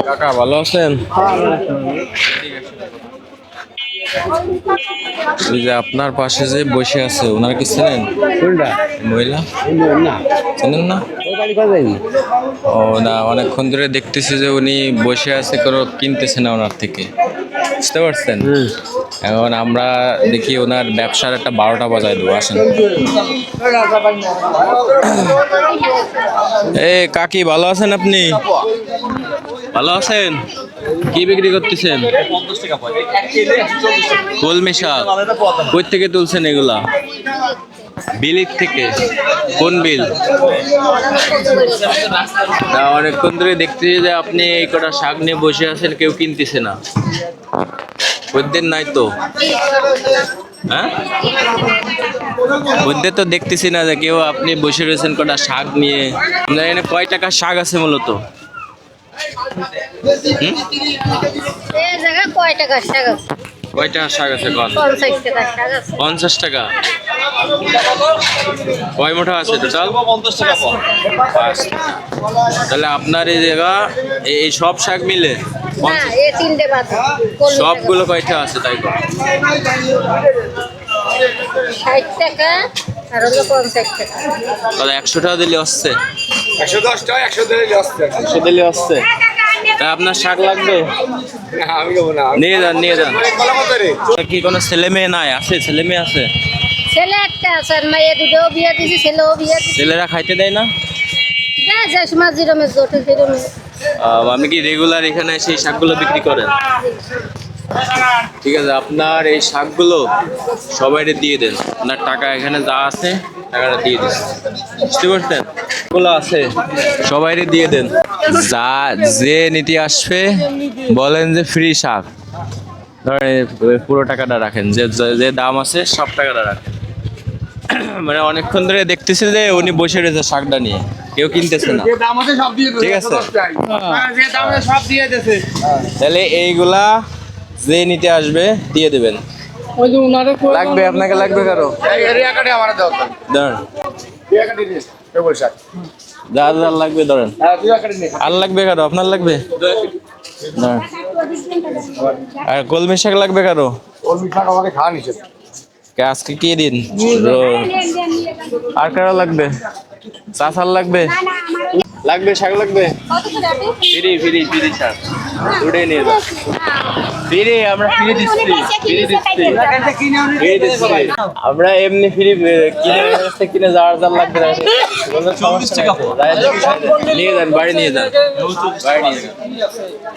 কাকা ভালো আছেন? যে আপনার পাশে যে বসে আছে ওনার কি চেনেন? মহিলা? না। চেনেন না? ওই বাড়ি কোথায় ও না অনেকক্ষণ ধরে দেখতেছি যে উনি বসে আছে কোনো কিনতেছে না ওনার থেকে। বুঝতে পারছেন? এখন আমরা দেখি ওনার ব্যবসার একটা বারোটা বাজায় দেবো আসেন। এ কাকি ভালো আছেন আপনি? ভালো আছেন? কি বিক্রি করতেছেন? কলমি শাক কই থেকে তুলছেন এগুলা? বিলির থেকে। কোন বিল? অনেকক্ষণ ধরে দেখতেছি যে আপনি এই কটা শাক নিয়ে বসে আছেন, কেউ কিনতেছে না। খদ্দের নাই তো। হ্যাঁ? খদ্দের তো দেখতেছি না যে কেউ আপনি বসে রয়েছেন কটা শাক নিয়ে। আপনার এখানে কয় টাকা শাক আছে মূলত? কয় টাকা শাক আছে? কয় টাকা শাক আছে। পঞ্চাশ টাকা? কয় মোটা আছে টোটাল পাঁচ। তাহলে আপনার এই জায়গা এই সব শাক মিলে শাক সবগুলো কয়টা আছে তাই ষাট টাকা আর হলো পঞ্চাশ টাকা। তাহলে একশো টাকা দিলে আসছে একশো দশ একশো দিলে আসতে একশো দিলে আসছে। তা আপনার শাক লাগবে? আমি নিয়ে যান নিয়ে যান। কি কোনো ছেলে মেয়ে নাই? আছে ছেলে মেয়ে আছে? ছেলে একটা আছে আর মেয়ে দুটোও বিয়ে দিছি ছেলেও বিয়ে দিছি। ছেলেরা খাইতে দেয় না? দেয় যে সময় জিরমে জোটে জিরমে আপনি কি রেগুলার এখানে এসে সেই শাকগুলো বিক্রি করেন? ঠিক আছে আপনার এই শাকগুলো সবাইকে দিয়ে দেন। আপনার টাকা এখানে যা আছে টাকাটা দিয়ে দিন বুঝতে পারছেন? গুলো আছে সবাইকে দিয়ে দেন। যা যে নীতি আসবে বলেন যে ফ্রি শাক। ধরেন পুরো টাকাটা রাখেন যে যে- দাম আছে সব টাকাটা রাখেন। মানে অনেকক্ষণ ধরে দেখতেছি যে উনি বসে রয়েছে শাকটা নিয়ে কেউ কিনতেছে না। ঠিক আছে। হ্যাঁ, তাহলে এইগুলা যে নিতে আসবে দিয়ে দেবেন। লাগবে আপনাকে লাগবে কারও? এরিয়া কাটে আমার দাও ধরেন এরিয়া কাটে দে এ বলছা যা যা লাগবে ধরেন হ্যাঁ আর লাগবে কারও? আপনার লাগবে? আর কলমি শাক লাগবে কারও? ওর মিঠা আমাকে খাওয়া নিষেধ। আজকে কি দিন? আর কারও লাগবে? চাষার লাগবে? লাগবে শাক লাগবে? ফিরি ফিরি ফিরি শাক। উঠে নিয়ে যাও ফিরে আমরা ফিরি দিচ্ছি। ফিরি দিচ্ছি ফিরি দিচ্ছি। আমরা এমনি ফ্রি কিনে রাস্তা কিনে যাওয়ার যার লাগবে না সমস্যা নিয়ে যান বাড়ি নিয়ে যান। বাড়ি নিয়ে যান।